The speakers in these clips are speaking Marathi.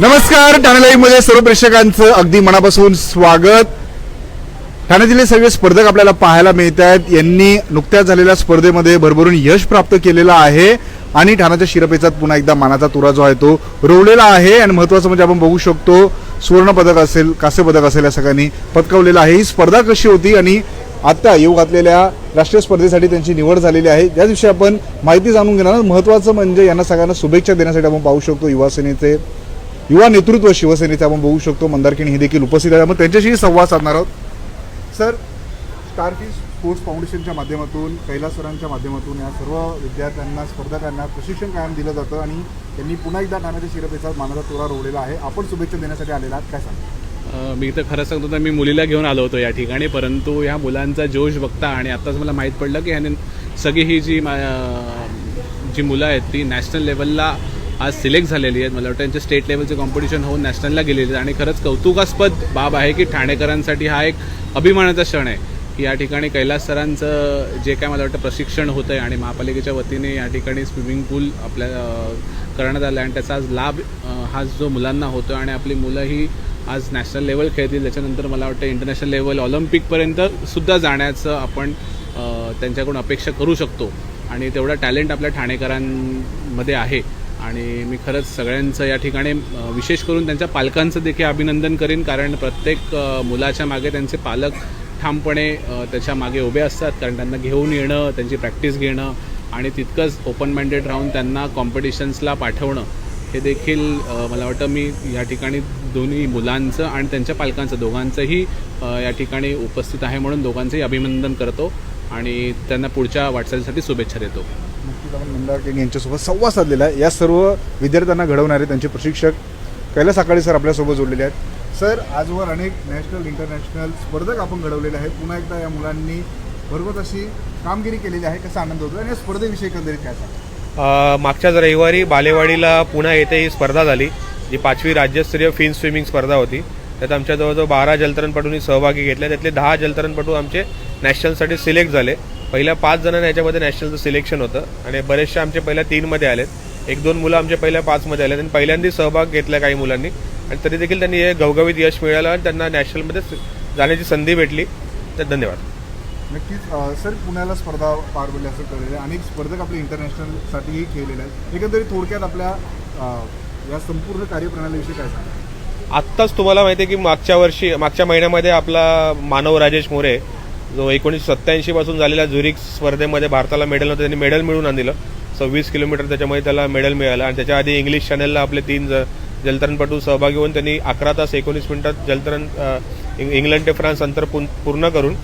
नमस्कार ठाणे लाईव्हमध्ये सर्व प्रेक्षकांचं अगदी मनापासून स्वागत. ठाणे जिल्हे सर्व स्पर्धक आपल्याला पाहायला मिळत आहेत. यांनी नुकत्याच झालेल्या स्पर्धेमध्ये भरभरून यश प्राप्त केलेलं आहे आणि ठाण्याच्या शिरपेचात पुन्हा एकदा मानाचा तुरा जो आहे तो रोवलेला आहे. आणि महत्वाचं म्हणजे आपण बघू शकतो सुवर्ण पदक असेल कांस्य पदक असेल या सगळ्यांनी पटकावलेलं आहे. ही स्पर्धा कशी होती आणि आता येऊ घातलेल्या राष्ट्रीय स्पर्धेसाठी त्यांची निवड झालेली आहे. या दिवशी आपण माहिती जाणून घेणार महत्त्वाचं म्हणजे यांना सगळ्यांना शुभेच्छा देण्यासाठी आपण पाहू शकतो युवासेनेचे युवा नेतृत्व शिवसेनेचे आपण बघू शकतो. मंदारकिणी हे देखील उपस्थित आहे आपण त्यांच्याशी संवाद साधणार आहोत. सर स्टारफिश स्पोर्ट्स फाउंडेशनच्या माध्यमातून कैलास सरांच्या माध्यमातून या सर्व विद्यार्थ्यांना स्पर्धकांना प्रशिक्षण कायम दिलं जातं आणि त्यांनी पुन्हा एकदा ठाण्याच्या शिरपेचा मानाचा तोरा रोवलेला आहे. आपण शुभेच्छा देण्यासाठी आलेला आहात. काय सांगा मी तर खरं सांगतो तर मी मुलीला घेऊन आलो होतो या ठिकाणी परंतु ह्या मुलांचा जोश बघता आणि आत्ताच मला माहीत पडलं की ह्याने सगळी ही जी मा- जी मुलं आहेत ती नॅशनल लेवलला आज सिलेक्ट झालेली आहेत. मला वाटतं त्यांचे स्टेट लेवलचे कॉम्पिटिशन होऊन नॅशनलला गेलेले आहेत. आणि खरंच कौतुकास्पद बाब आहे की ठाणेकरांसाठी हा एक अभिमानाचा क्षण आहे की या ठिकाणी कैलास सरांचं जे काय मला वाटतं प्रशिक्षण होतं आहे आणि महापालिकेच्या वतीने या ठिकाणी स्विमिंग पूल आपल्या करण्यात आलं आणि त्याचा आज लाभ हा जो मुलांना होतो आणि आपली मुलं ही आज नॅशनल लेवल खेळतील. त्याच्यानंतर मला वाटतं इंटरनॅशनल लेवल ऑलिम्पिकपर्यंत सुद्धा जाण्याचं आपण त्यांच्याकडून अपेक्षा करू शकतो. आणि तेवढा टॅलेंट आपल्या ठाणेकरांमध्ये आहे. आणि मी खरंच सगळ्यांचं या ठिकाणी विशेष करून त्यांच्या पालकांचं देखील अभिनंदन करीन कारण प्रत्येक मुलाच्या मागे त्यांचे पालक ठामपणे त्याच्यामागे उभे असतात कारण त्यांना घेऊन येणं त्यांची प्रॅक्टिस घेणं आणि तितकंच ओपन माइंडेड राहून त्यांना कॉम्पिटिशन्सला पाठवणं हे देखील मला वाटतं मी या ठिकाणी दोन्ही मुलांचं आणि त्यांच्या पालकांचं दोघांचंही या ठिकाणी उपस्थित आहे म्हणून दोघांचंही अभिनंदन करतो. आणि त्यांना पुढच्या वाटचालीसाठी शुभेच्छा देतो. नक्कीच आपण यांच्यासोबत संवाद साधलेला आहे. या सर्व विद्यार्थ्यांना घडवणारे त्यांचे प्रशिक्षक कैलास आकाडे सर आपल्यासोबत जोडलेले आहेत. सर आजवर अनेक नॅशनल इंटरनॅशनल स्पर्धक आपण घडवलेले आहेत. पुन्हा एकदा या मुलांनी भरभत अशी कामगिरी केलेली आहे. कसा आनंद होतो आणि या स्पर्धेविषयी एकंदरीत काय सांगा मागच्याच रविवारी बालेवाडीला पुन्हा येथे ही स्पर्धा झाली जी पाचवी राज्यस्तरीय फिन स्विमिंग स्पर्धा होती. त्यात आमच्या जवळजवळ बारा जलतरणपटूंनी सहभागी घेतल्या. त्यातले दहा जलतरणपटू आमचे नॅशनलसाठी सिलेक्ट झाले. पहिल्या पाच जणांना याच्यामध्ये नॅशनलचं सिलेक्शन होतं. आणि बरेचसे आमचे पहिल्या तीनमध्ये आलेत. एक दोन मुलं आमच्या पहिल्या पाचमध्ये आले आणि पहिल्यांदा सहभाग घेतला काही मुलांनी. आणि तरी देखील त्यांनी हे गवगवीत यश मिळालं आणि त्यांना नॅशनलमध्ये जाण्याची संधी भेटली. तर धन्यवाद. नक्कीच सर पुण्याला स्पर्धा पार पडली असं कळलेलं आहे. अनेक स्पर्धक आपले इंटरनॅशनलसाठीही खेळलेले आहेत. एकंदरीत थोडक्यात आपल्या या संपूर्ण कार्यप्रणालीविषयी काय सांगा आत्ताच तुम्हाला माहिती आहे की मागच्या वर्षी मागच्या महिन्यामध्ये आपला मानव राजेश मोरे जो एकोणीसशे सत्त्याऐंशीपासून झालेल्या झुरिक स्पर्धेमध्ये भारताला मेडल नव्हतं त्यांनी मेडल मिळवून आणलं. सव्वीस किलोमीटर त्याच्यामध्ये त्याला मेडल मिळालं. आणि त्याच्या आधी इंग्लिश चॅनलला आपले तीन जलतरणपटू सहभागी होऊन त्यांनी अकरा तास एकोणीस मिनिटात जलतरण इंग्लंड ते फ्रान्स अंतर पूर्ण करून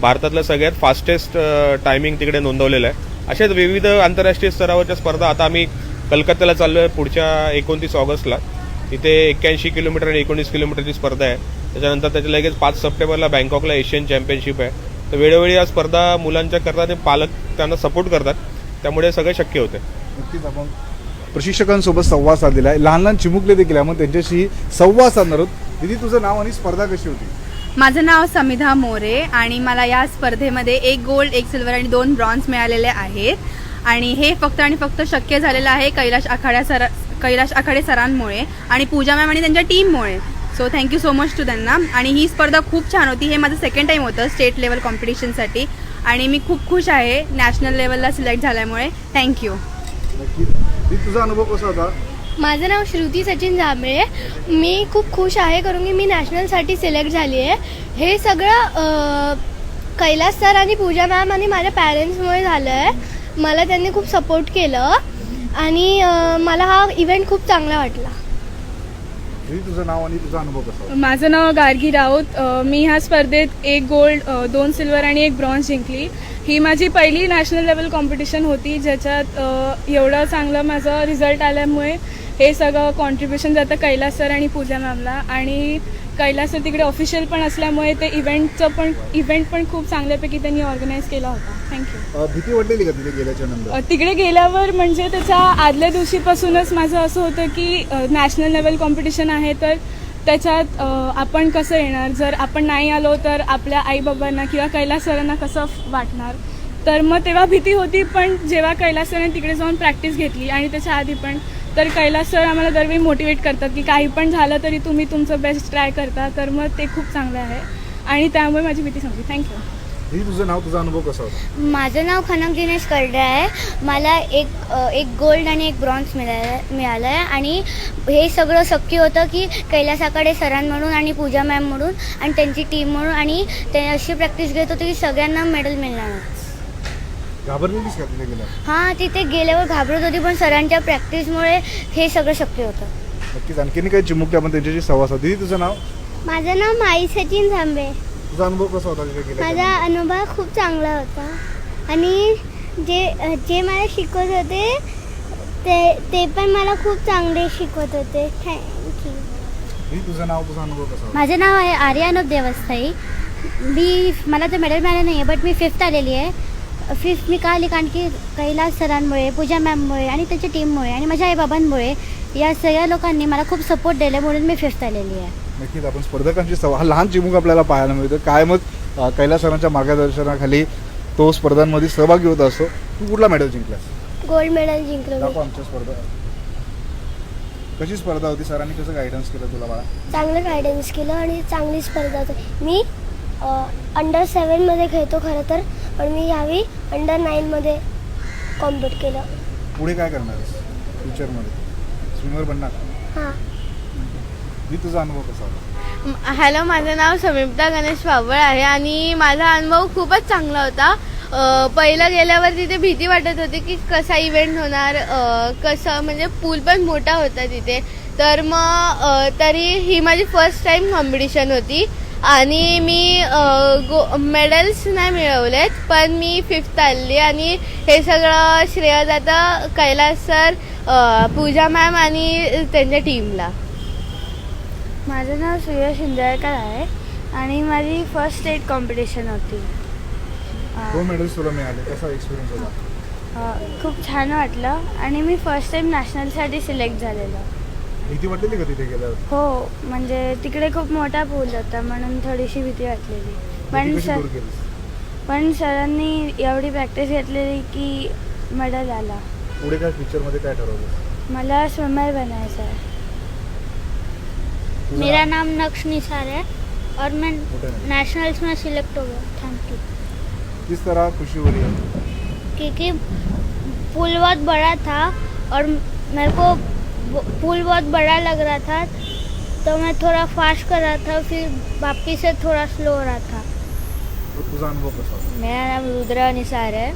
भारतातलं सगळ्यात फास्टेस्ट टायमिंग तिकडे नोंदवलेलं आहे. अशाच विविध आंतरराष्ट्रीय स्तरावरच्या स्पर्धा आता आम्ही कलकत्त्याला चाललो आहे पुढच्या एकोणतीस ऑगस्टला. तिथे एक्क्याऐंशी किलोमीटर आणि एकोणीस किलोमीटरची स्पर्धा आहे. त्याच्यानंतर त्याच्या लगेच पाच सप्टेंबरला बँकॉकला एशियन चॅम्पियनशिप आहे. तर वेळोवेळी या स्पर्धा मुलांच्या करतात आणि पालक त्यांना सपोर्ट करतात. त्यामुळे सगळं शक्य होते. नक्कीच आपण प्रशिक्षकांसोबत संवाद साधलेला आहे. लहान लहान चिमुकले देखील आहे. मग त्यांच्याशी संवाद साधणार आहोत. दिदी तुझं नाव आणि स्पर्धा कशी होती? माझं नाव समिधा मोरे आणि मला या स्पर्धेमध्ये एक गोल्ड एक सिल्वर आणि दोन ब्रॉन्झ मिळालेले आहेत. आणि हे फक्त आणि फक्त शक्य झालेलं आहे कैलाश आखाड्या सर कैलाश आखाडे सरांमुळे आणि पूजा मॅम आणि त्यांच्या टीममुळे. So thank you so much to त्यांना आणि ही स्पर्धा खूप छान होती. हे माझं सेकंड टाईम होतं स्टेट लेवल कॉम्पिटिशनसाठी आणि मी खूप खुश आहे नॅशनल लेवलला सिलेक्ट झाल्यामुळे. थँक्यू तुझा अनुभव कसा होता? माझं नाव श्रुती सचिन जांभळे. मी खूप खुश आहे कारण की मी नॅशनलसाठी सिलेक्ट झाली आहे. हे सगळं कैलास सर आणि पूजा मॅम आणि माझ्या पॅरेंट्समुळे झालं आहे. मला त्यांनी खूप सपोर्ट केलं. आणि मला हा इव्हेंट खूप चांगला वाटला. दिदी तुझं नाव आणि तुझा अनुभव कसा होता? माझं नाव गार्गी राऊत. मी ह्या स्पर्धेत एक गोल्ड दोन सिल्वर आणि एक ब्रॉन्झ जिंकली. ही माझी पहिली नॅशनल लेवल कॉम्पिटिशन होती ज्याच्यात एवढं चांगलं माझं रिझल्ट आल्यामुळे हे सगळं कॉन्ट्रीब्युशन जातं कैलास सर आणि पूजा मॅमला आणि कैलास सर तिकडे ऑफिशियल पण असल्यामुळे ते इव्हेंटचं पण इव्हेंट पण खूप चांगल्यापैकी त्यांनी ऑर्गनाईज केला होता. थँक्यू अं, भीती वाटलेली का तिथे गेल्याच्यानंतर? अ, तिकडे गेल्यावर म्हणजे त्याच्या आदल्या दिवशीपासूनच माझं असं होतं की नॅशनल लेवल कॉम्पिटिशन आहे तर त्याच्यात अ, आपण कसं येणार? जर आपण नाही आलो तर आपल्या आईबाबांना किंवा कैलास सरांना कसं फ- वाटणार? तर मग तेव्हा भीती होती पण जेव्हा कैलास सरांनी तिकडे जाऊन प्रॅक्टिस घेतली आणि त्याच्या आधी पण तर कैलास सर आम्हाला दरवेळी मोटिवेट करतात की काही पण झालं तरी तुम्ही तुमचं बेस्ट ट्राय करता तर मग ते खूप चांगलं आहे. आणि त्यामुळे माझी भीती संपली. थँक्यू ही तुझं नाव तुझा अनुभव कसा होता? माझं नाव खनक दिनेश करडे आहे. मला एक अ, एक गोल्ड आणि एक ब्रॉन्झ मिळालं मिळालं आहे. आणि हे सगळं शक्य होतं की कैलास आकडे सरांमधून आणि पूजा मॅम म्हणून आणि त्यांची टीम म्हणून आणि ते अशी प्रॅक्टिस घेत होते की सगळ्यांना मेडल मिळणार. घाबरलेलीस का तिथे हां तिथे गेल्यावर घाबरत होती पण सरांच्या प्रॅक्टिसमुळे हे सगळं शक्य होतं. नक्कीच. आणखीन काही आपण त्यांच्याशी संवाद साधू दीदी तुझं नाव? माझं नाव माई सचिन झांबे तुझा अनुभव कसा होता तिथे माझा अनुभव खूप चांगला होता. आणि जे जे मला शिकवत होते ते ते पण मला खूप चांगले शिकवत होते. थँक्यू दीदी तुझं नाव तुझा अनुभव कसा होता? माझं नाव आहे आर्यानव देवस्थाई. मी मला तर मेडल मिळालं नाही आहे बट मी फिफ्थ आलेली आहे. फिफ्थ मी का आली? कारण की कैलास सरांमुळे पूजा मॅममुळे आणि त्याच्या टीममुळे आणि माझ्या आईबाबांमुळे या सगळ्या लोकांनी मला खूप सपोर्ट दिले म्हणून मी फिफ्थ आलेली आहे. नक्कीच आपण स्पर्धकांची संवाद हा लहान चिमुक आपल्याला पाहायला मिळतो. काय मग अं, कैलास सरांच्या मार्गदर्शनाखाली तो स्पर्धांमध्ये सहभागी होत असतो. तू कुठला मेडल जिंकलास? गोल्ड मेडल जिंकलं दाखव आमच्या स्पर्धा. कशी स्पर्धा होती सरांनी? कसं गायडन्स केलं तुला बाळा? चांगलं गायडन्स केलं आणि चांगली स्पर्धा होती. मी अंडर सेवनमध्ये खेळतो खरं तर पण मी यावेळी अंडर नाईनमध्ये कॉम्पिट केलं. पुढे काय करणार आहेस? फ्युचरमध्ये स्विमर बनणार. हां. मी तुझा अनुभव कसा होता? हॅलो माझं नाव समीप्ता गणेश वावळ आहे आणि माझा अनुभव खूपच चांगला होता. अ, पहिलं गेल्यावर तिथे भीती वाटत होती की कसा इव्हेंट होणार अ, कसं म्हणजे पूल पण मोठा होता तिथे. तर मग अ, तरी ही माझी फर्स्ट टाइम कॉम्पिटिशन होती. आणि मी गो मेडल्स नाही मिळवलेत पण मी फिफ्थ आली आणि हे सगळं श्रेय जातं कैलास सर पूजा मॅम आणि त्यांच्या टीमला माझं नाव सूर्य शिंदळकर आहे आणि माझी फर्स्ट स्टेट कॉम्पिटिशन होती. दोन मेडल्स तुला मिळाले. कसा एक्सपिरियन्स होता? अ, खूप छान वाटलं आणि मी फर्स्ट टाइम नॅशनलसाठी सिलेक्ट झालेलो. भीती वाटलेली का तिथे गेल्यावर? हो म्हणजे तिकडे खूप मोठा पूल होता म्हणून थोडीशी भीती वाटलेली. पण भीती कशी सर दूर केलीस पण सरांनी एवढी प्रॅक्टिस घेतलेली की मेडल आला पुढे काय फ्युचरमध्ये काय ठरवलं मला स्विमर बनायचं है तुझं मेरा? नाम नक्श निसार है और मैं मोठं नाही. नेशनल्स में सिलेक्ट हो गया थैंक यू किस तरह खुशी हो रही है? क्योंकि पुल बहुत बड़ा था और मेरे को पुल बहुत बड़ा लग रहा था तो मैं थोड़ा फास्ट कर रहा था फिर वापिस से थोड़ा स्लो हो रहा था। मेरा नाम रुद्रा निसार है।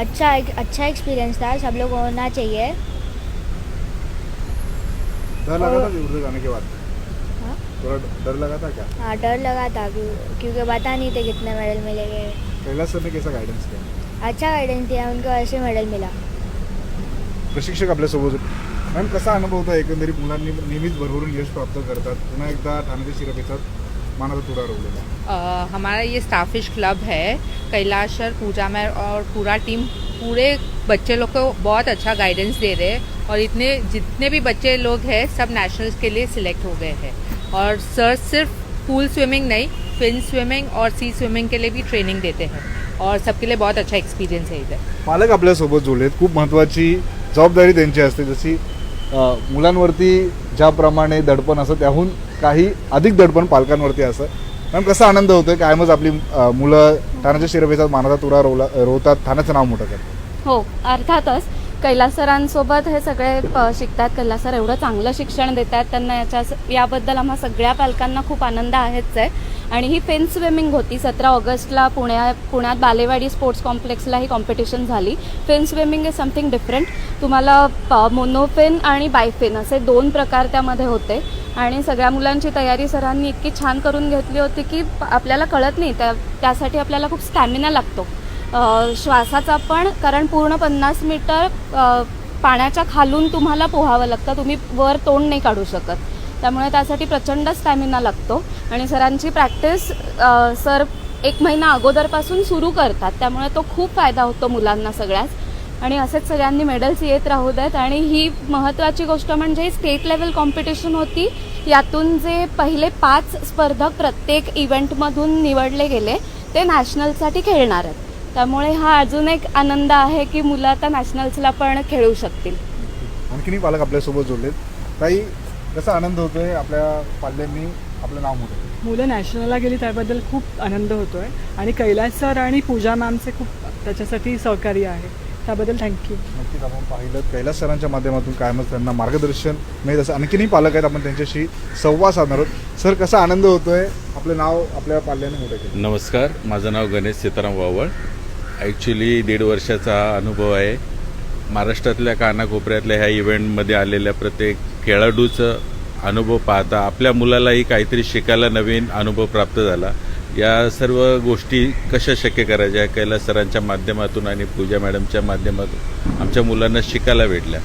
अच्छा अच्छा एक्सपीरियंस था सब लोग को होना चाहिए। डर लगा था उर्दू गाने के बाद? हाँ? थोड़ा डर लगा था क्या? हाँ डर लगा था क्योंकि पता नहीं थे कितने मेडल मिलेंगे। कैलास सर ने कैसा गाइडेंस किया अच्छा गाइडेंस दिया उनको ऐसे मेडल मिला। प्रशिक्षक आपल्यासोबत होते. मॅम कसा अनुभव होता एकंदरीत? मुलांनी नेहमीच भरभरून यश प्राप्त करतात. पुन्हा एकदा ठाण्याच्या शिरपेचात मानाचा तुरा रोवलेला हमारा ये स्टाफिश क्लब है कैलाश सर पूजा मैम और पूरा टीम पूरे बच्चे लोग को बहुत अच्छा गाइडेंस दे रहे हैं और इतने जितने भी बच्चे लोग हैं सब नेशनल्स के लिए सिलेक्ट हो गए हैं। और सर सिर्फ पूल स्विमिंग नहीं फिन स्विमिंग और सी स्विमिंग के लिए भी ट्रेनिंग देते हैं। और सबके लिए बहुत अच्छा एक्सपीरियंस है इधर। पालक आपल्यासोबत जोडलेत. खूप महत्त्वाची जबाबदारी त्यांची असते. जशी मुलांवरती ज्याप्रमाणे दडपण असं त्याहून काही अधिक दडपण पालकांवरती असं मॅम कसा आनंद होतोय? कायमच आपली मुलं ठाण्याच्या शिरपेचात मानाचा तुरा रोवला रोवतात ठाण्याचं नाव मोठं करतात. हो अर्थातच कैलासरांसोबत हे सगळे प- शिकतात. कैलासर एवढं चांगलं शिक्षण देतात त्यांना याच्या याबद्दल आम्हा सगळ्या पालकांना खूप आनंद आहेच आहे. आणि ही फेन स्विमिंग होती. सतरा ऑगस्टला पुण्या पुण्यात बालेवाडी स्पोर्ट्स कॉम्प्लेक्सला ही कॉम्पिटिशन झाली. Fin swimming is something different. तुम्हाला मोनोफेन आणि बायफेन असे दोन प्रकार त्यामध्ये होते. आणि सगळ्या मुलांची तयारी सरांनी इतकी छान करून घेतली होती की आपल्याला कळत नाही. त्या त्यासाठी आपल्याला खूप स्टॅमिना लागतो. श्वासाचा पण कारण पूर्ण पन्नास मीटर पाण्याच्या खालून तुम्हाला पोहावं लागतं. तुम्ही वर तोंड नाही काढू शकत. त्यामुळे त्यासाठी प्रचंड स्टॅमिना लागतो. आणि सरांची प्रॅक्टिस सर एक महिना अगोदरपासून सुरू करतात. त्यामुळे तो खूप फायदा होतो मुलांना सगळ्याच आणि असेच सगळ्यांनी मेडल्स येत राहू देत. आणि ही महत्त्वाची गोष्ट म्हणजे स्टेट लेवल कॉम्पिटिशन होती. यातून जे पहिले पाच स्पर्धक प्रत्येक इव्हेंटमधून निवडले गेले ते नॅशनलसाठी खेळणार आहेत. त्यामुळे हा अजून एक आनंद आहे की मुलं आता नॅशनल्सला पण खेळू शकतील. आणखी आणखीनही पालक आपल्यासोबत जोडलेत. ताई कसा आनंद होतोय आपल्या पाल्यांनी आपलं नाव मोठं? मुलं नॅशनलला गेली त्याबद्दल खूप आनंद होतो आहे आणि कैलास सर आणि पूजा मॅमचे खूप त्याच्यासाठी सहकार्य आहे. त्याबद्दल थँक्यू नक्कीच आपण पाहिलं कैलास सरांच्या माध्यमातून कायमच त्यांना मार्गदर्शन मिळत असं आणखीनही पालक आहेत आपण त्यांच्याशी संवाद साधणार आहोत. सर कसा आनंद होतोय? आपलं नाव आपल्या पाल्याने मोठं केलं. नमस्कार माझं नाव गणेश सीताराम वावळ. ॲक्च्युली दीड वर्षाचा हा अनुभव आहे. महाराष्ट्रातल्या कानाकोपऱ्यातल्या ह्या इव्हेंटमध्ये आलेल्या प्रत्येक खेळाडूचं अनुभव पाहता आपल्या मुलालाही काहीतरी शिकायला नवीन अनुभव प्राप्त झाला. या सर्व गोष्टी कशा शक्य करायच्या कैलास सरांच्या माध्यमातून आणि पूजा मॅडमच्या माध्यमातून आमच्या मुलांना शिकायला भेटल्या.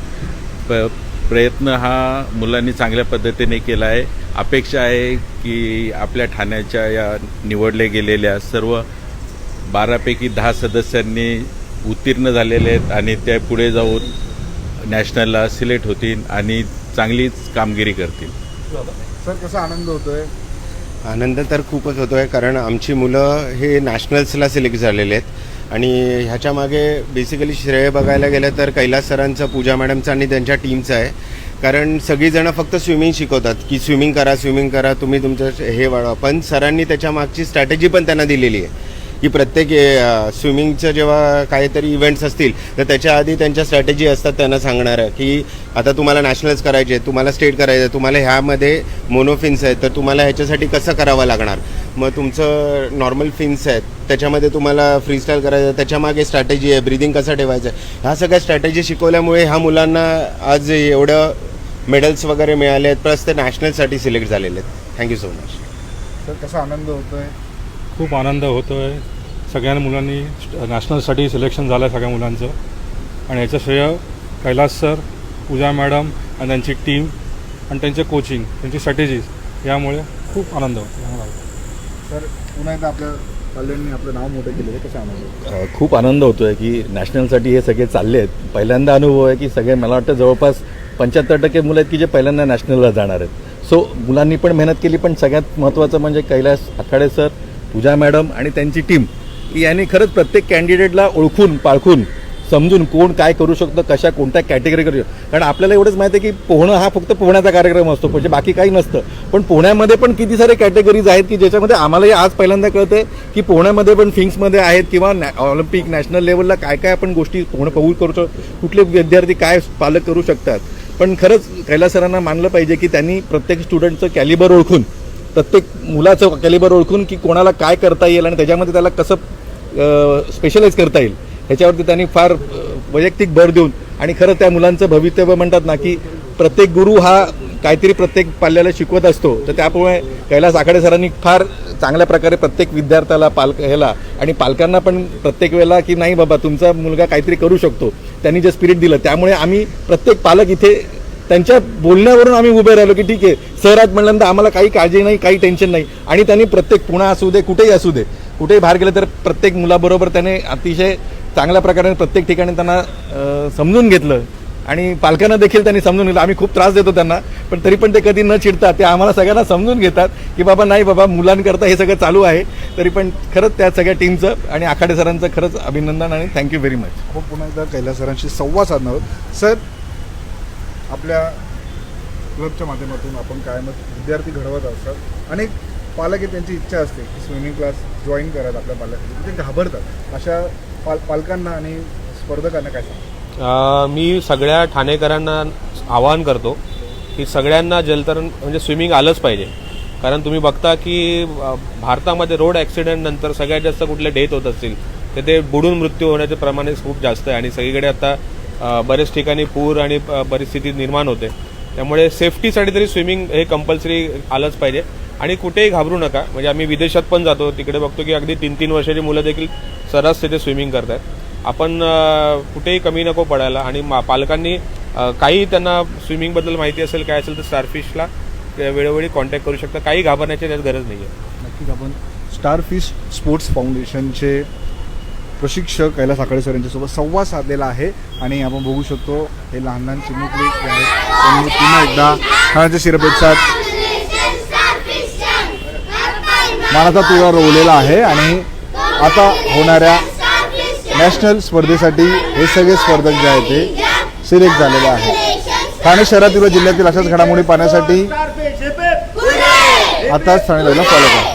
प प्रयत्न हा मुलांनी चांगल्या पद्धतीने केला आहे. अपेक्षा आहे की आपल्या ठाण्याच्या या निवडल्या गेलेल्या सर्व बारापैकी दहा सदस्यांनी उत्तीर्ण झालेले आहेत आणि त्या पुढे जाऊन नॅशनलला सिलेक्ट होतील आणि चांगलीच कामगिरी करतील. सर कसा आनंद होतोय? आनंद तर खूपच होतो आहे कारण आमची मुलं हे नॅशनल्सला सिलेक्ट झालेले आहेत. आणि ह्याच्या मागे बेसिकली श्रेय बघायला गेलं तर कैलास सरांचं पूजा मॅडमचं आणि त्यांच्या टीमचं आहे. कारण सगळीजणं फक्त स्विमिंग शिकवतात की स्विमिंग करा स्विमिंग करा तुम्ही तुमचं हे वाढवा. पण सरांनी त्याच्या मागची स्ट्रॅटेजी पण त्यांना दिलेली आहे. की प्रत्येक स्विमिंगचं जेव्हा काहीतरी इव्हेंट्स असतील तर त्याच्या आधी त्यांच्या स्ट्रॅटेजी असतात त्यांना सांगणारं की आता तुम्हाला नॅशनल्स करायचे तुम्हाला स्टेट करायचं आहे तुम्हाला ह्यामध्ये मोनोफिन्स आहेत तर तुम्हाला ह्याच्यासाठी कसं करावं लागणार? मग तुमचं नॉर्मल फिन्स आहेत त्याच्यामध्ये तुम्हाला फ्रीस्टाईल करायचं आहे त्याच्यामागे स्ट्रॅटेजी आहे ब्रिदिंग कसं ठेवायचं आहे? ह्या सगळ्या स्ट्रॅटेजी शिकवल्यामुळे ह्या मुलांना आज एवढं मेडल्स वगैरे मिळाले आहेत प्लस ते नॅशनलसाठी सिलेक्ट झालेले आहेत. थँक्यू सो मच सर कसा आनंद होतो आहे खूप आनंद होतो आहे सगळ्या मुलांनी नॅशनलसाठी सिलेक्शन झालं आहे सगळ्या मुलांचं. आणि याचं श्रेय कैलास सर पूजा मॅडम आणि त्यांची टीम आणि त्यांचे कोचिंग त्यांची स्ट्रॅटेजीज यामुळे खूप आनंद होतो सर पुन्हा एकदा आपल्या पाल्यांनी आपलं नाव मोठं केलं कसं आनंद? खूप आनंद होतो आहे की नॅशनलसाठी हे सगळे चालले आहेत. पहिल्यांदा अनुभव आहे की सगळे मला वाटतं जवळपास पंच्याहत्तर टक्के मुलं आहेत की जे पहिल्यांदा नॅशनलला जाणार आहेत. सो मुलांनी पण मेहनत केली पण सगळ्यात महत्त्वाचं म्हणजे कैलास आखाडे सर पूजा मॅडम आणि त्यांची टीम यांनी खरंच प्रत्येक कॅन्डिडेटला ओळखून पाळखून समजून कोण काय करू शकतं कशा कोणत्या कॅटेगरी करू कारण आपल्याला एवढंच माहिती आहे की पोहणं हा फक्त पोहण्याचा कार्यक्रम असतो म्हणजे बाकी काही नसतं. पण पोहण्यामध्ये पण किती सारे कॅटेगरीज आहेत की ज्याच्यामध्ये आम्हालाही आज पहिल्यांदा कळतं की पोहण्यामध्ये पण फिंग्समध्ये आहेत किंवा नॅ ऑलिम्पिक नॅशनल लेवलला काय काय आपण गोष्टी पोहणं पोहू करू शकतो कुठले विद्यार्थी काय पालक करू शकतात. पण खरंच कैलास सरांना मानलं पाहिजे की त्यांनी प्रत्येक स्टुडंटचं कॅलिबर ओळखून प्रत्येक मुलाचं कॅलिबर ओळखून की कोणाला काय करता येईल आणि त्याच्यामध्ये त्याला कसं स्पेशलाइज करता येईल ह्याच्यावरती त्यांनी फार वैयक्तिक भर देऊन आणि खरं त्या मुलांचं भवितव्य म्हणतात ना की प्रत्येक गुरु हा काहीतरी प्रत्येक पाल्याला शिकवत असतो. तर त्यामुळे कैलास आखाडे सरांनी फार चांगल्या प्रकारे प्रत्येक विद्यार्थ्याला पालक ह्याला आणि पालकांना पण प्रत्येक वेळेला की नाही बाबा तुमचा मुलगा काहीतरी करू शकतो. त्यांनी जे स्पिरिट दिलं त्यामुळे आम्ही प्रत्येक पालक इथे त्यांच्या बोलण्यावरून आम्ही उभे राहिलो की ठीक आहे सर आज म्हणल्यानंतर आम्हाला काही काळजी नाही काही टेन्शन नाही. आणि त्यांनी प्रत्येक पुणा असू दे कुठेही असू दे कुठेही बाहेर गेलं तर प्रत्येक मुलाबरोबर त्याने अतिशय चांगल्या प्रकारे प्रत्येक ठिकाणी त्यांना समजून घेतलं. आणि पालकांना देखील त्यांनी समजून घेतलं. आम्ही खूप त्रास देतो त्यांना पण तरी पण ते कधी न चिडतात. ते आम्हाला सगळ्यांना समजून घेतात की बाबा नाही बाबा मुलांकरता हे सगळं चालू आहे. तरी पण खरंच त्या सगळ्या टीमचं आणि आखाडे सरांचं खरंच अभिनंदन आणि थँक्यू व्हेरी मच खूप पुन्हा एकदा कैलास सरांशी संवाद साधणार आहोत. सर आपल्या क्लबच्या माध्यमातून आपण कायमच विद्यार्थी घडवत असतात. अनेक पालक त्यांची इच्छा असते की स्विमिंग क्लास जॉईन करत आपल्या पालक ते घाबरतात. अशा पाल पालकांना आणि स्पर्धकांना काय सांगतात मी सगळ्या ठाणेकरांना आवाहन करतो की सगळ्यांना जलतरण म्हणजे स्विमिंग आलंच पाहिजे. कारण तुम्ही बघता की भारतामध्ये रोड ॲक्सिडेंट नंतर सगळ्यात जास्त कुठले डेथ होत असतील तर ते बुडून मृत्यू होण्याचे प्रमाण खूप जास्त आहे. आणि सगळीकडे आता बरेच ठिकाणी पूर आणि प- परिस्थिती निर्माण होते. त्यामुळे सेफ्टीसाठी तरी स्विमिंग हे कंपल्सरी आलंच पाहिजे. आणि कुठेही घाबरू नका. म्हणजे आम्ही विदेशात पण जातो. तिकडे बघतो की अगदी तीन तीन वर्षाची मुलं देखील सर्रास तिथे स्विमिंग करतात आपण कुठेही कमी नको पडायला आणि मा- पालकांनी काही त्यांना स्विमिंगबद्दल माहिती असेल काय असेल तर स्टारफिशला वेळोवेळी कॉन्टॅक्ट करू शकता. काही घाबरण्याची त्यात गरज नाही आहे नक्कीच आपण स्टारफिश स्पोर्ट्स फाउंडेशनचे प्रशिक्षक कैलास आकडे सर यांच्यासोबत संवाद साधलेला आहे. आणि आपण बघू शकतो हे लहान लहान चिमुकले जे आहेत त्यांनी पुन्हा एकदा ठाण्याच्या शिरपेचात मानाचा तुरा रोवलेला आहे आणि आता होणाऱ्या नॅशनल स्पर्धेसाठी हे सगळे स्पर्धक जे आहेत ते सिलेक्ट झालेले आहेत. ठाणे शहरातील व जिल्ह्यातील अशाच घडामोडी पाहण्यासाठी आताच ठाणे लाईव्हला फॉलो करा.